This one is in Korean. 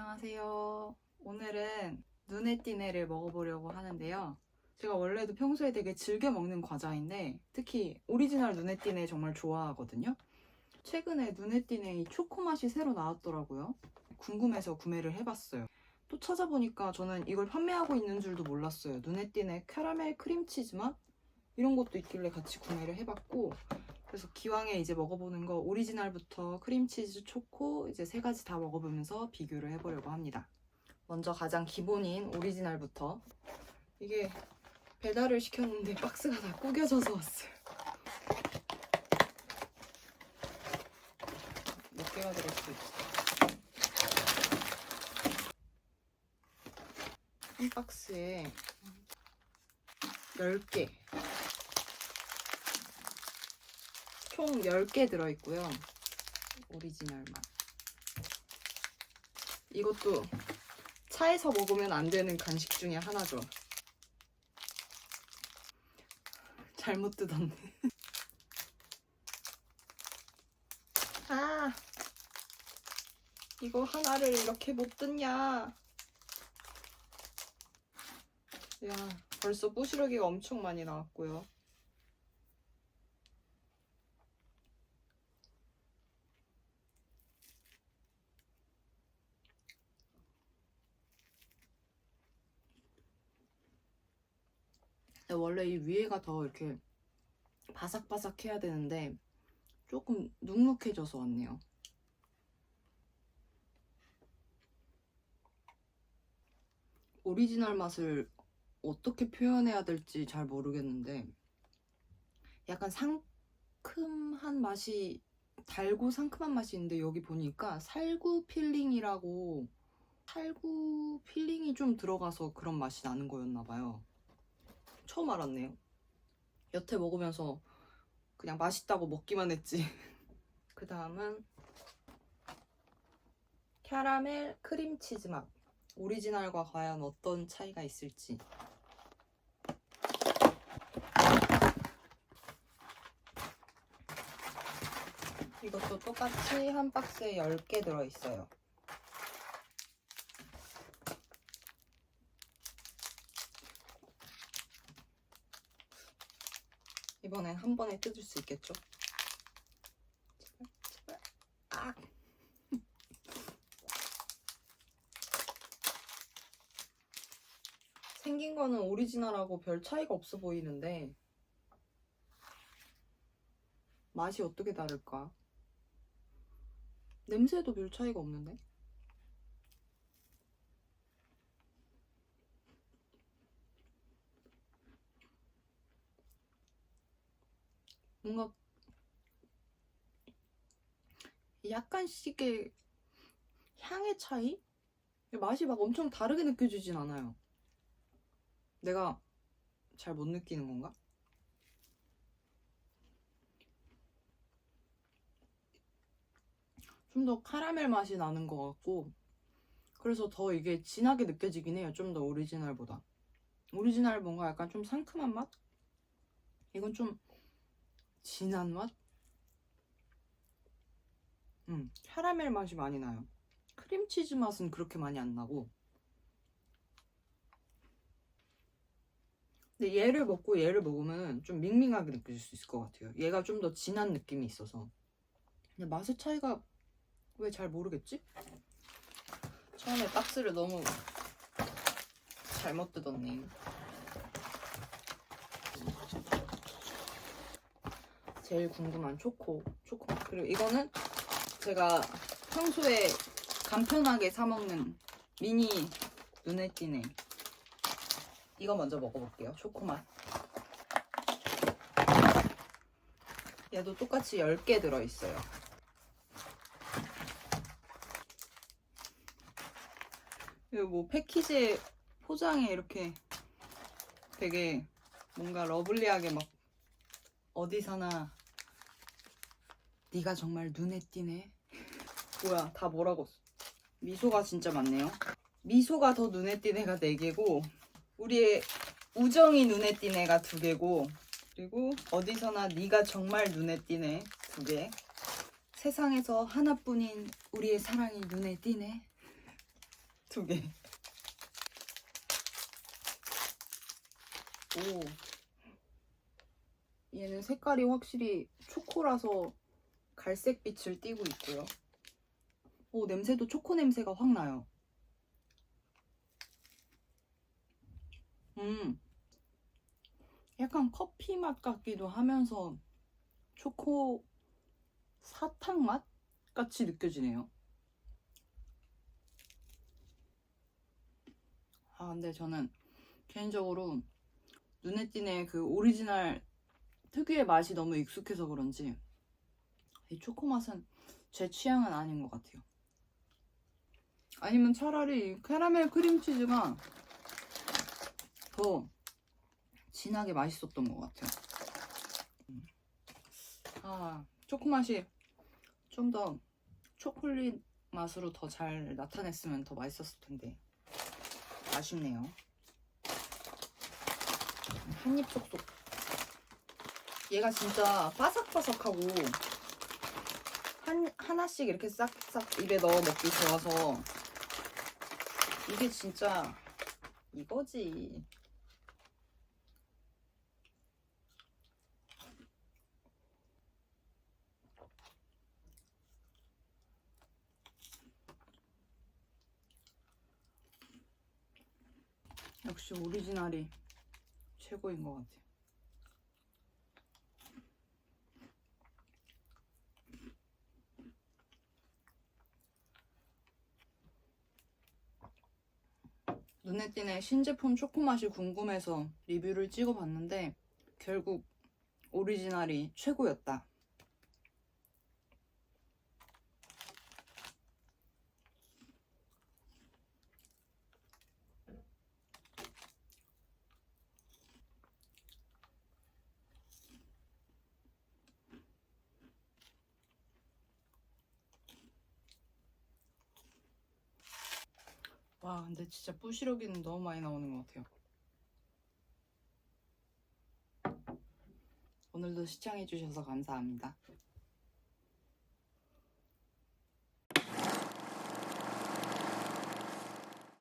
안녕하세요. 오늘은 눈에 띄네를 먹어보려고 하는데요. 제가 원래도 평소에 되게 즐겨 먹는 과자인데 특히 오리지널 눈에 띄네 정말 좋아하거든요. 최근에 눈에 띄네 이 초코 맛이 새로 나왔더라고요. 궁금해서 구매를 해봤어요. 또 찾아보니까 저는 이걸 판매하고 있는 줄도 몰랐어요. 눈에 띄네 캐러멜 크림치즈 맛? 이런 것도 있길래 같이 구매를 해봤고 그래서 기왕에 이제 먹어보는 거 오리지널부터 크림치즈, 초코 이제 세 가지 다 먹어보면서 비교를 해보려고 합니다. 먼저 가장 기본인 오리지널부터 이게 배달을 시켰는데 박스가 다 구겨져서 왔어요. 몇 개가 들었을지. 한 박스에 10개. 총 10개 들어있고요. 오리지널 맛. 이것도 차에서 먹으면 안 되는 간식 중에 하나죠. 잘못 뜯었네. 아, 이거 하나를 이렇게 못 뜯냐. 야, 벌써 부스러기가 엄청 많이 나왔고요. 원래 이 위에가 더 이렇게 바삭바삭 해야 되는데 조금 눅눅해져서 왔네요. 오리지널 맛을 어떻게 표현해야 될지 잘 모르겠는데 약간 상큼한 맛이 달고 상큼한 맛이 있는데 여기 보니까 살구 필링이라고 살구 필링이 좀 들어가서 그런 맛이 나는 거였나 봐요. 처음 알았네요. 여태 먹으면서 그냥 맛있다고 먹기만 했지. 그 다음은 캐러멜 크림치즈 맛. 오리지널과 과연 어떤 차이가 있을지. 이것도 똑같이 한 박스에 10개 들어있어요. 이번엔 한 번에 뜯을 수 있겠죠? 제발, 제발. 아! 생긴 거는 오리지널하고 별 차이가 없어 보이는데 맛이 어떻게 다를까? 냄새도 별 차이가 없는데? 뭔가 약간씩의 향의 차이? 맛이 막 엄청 다르게 느껴지진 않아요. 내가 잘 못 느끼는 건가? 좀 더 카라멜 맛이 나는 것 같고 그래서 더 이게 진하게 느껴지긴 해요. 좀 더 오리지널보다. 오리지널 뭔가 약간 좀 상큼한 맛? 이건 좀 진한 맛? 음, 캐러멜 맛이 많이 나요. 크림치즈 맛은 그렇게 많이 안 나고. 근데 얘를 먹고 얘를 먹으면 좀 밍밍하게 느껴질 수 있을 것 같아요. 얘가 좀 더 진한 느낌이 있어서. 근데 맛의 차이가 왜 잘 모르겠지? 처음에 박스를 너무 잘못 뜯었네. 제일 궁금한 초코, 초코. 그리고 이거는 제가 평소에 간편하게 사 먹는 미니 눈에 띄네. 이거 먼저 먹어볼게요. 초코맛. 얘도 똑같이 10개 들어있어요. 그리고 뭐 패키지 포장에 이렇게 되게 뭔가 러블리하게 막 어디서나 네가 정말 눈에 띄네. 뭐야, 다 뭐라고 써. 미소가 진짜 많네요. 미소가 더 눈에 띄네 가 4개고 우리의 우정이 눈에 띄네 가 2개고 그리고 어디서나 네가 정말 눈에 띄네 2개 세상에서 하나뿐인 우리의 사랑이 눈에 띄네 두 개. 오. 얘는 색깔이 확실히 초코라서 갈색 빛을 띠고 있고요. 오, 냄새도 초코 냄새가 확 나요. 음. 약간 커피 맛 같기도 하면서 초코 사탕 맛 같이 느껴지네요. 아, 근데 저는 개인적으로 눈에 띄는 그 오리지널 특유의 맛이 너무 익숙해서 그런지 이 초코 맛은 제 취향은 아닌 것 같아요. 아니면 차라리 캐러멜 크림치즈가 더 진하게 맛있었던 것 같아요. 음. 아, 초코 맛이 좀 더 초콜릿 맛으로 더 잘 나타냈으면 더 맛있었을 텐데 아쉽네요. 한입 쏙쏙. 얘가 진짜 바삭바삭하고 한 하나씩 이렇게 싹싹 입에 넣어 먹기 좋아서 이게 진짜 이거지. 역시 오리지널이 최고인 것 같아요. 눈에 띄는 신제품 초코 맛이 궁금해서 리뷰를 찍어봤는데 결국 오리지널이 최고였다. 와, 근데 진짜 부시러기는 너무 많이 나오는 것 같아요. 오늘도 시청해주셔서 감사합니다.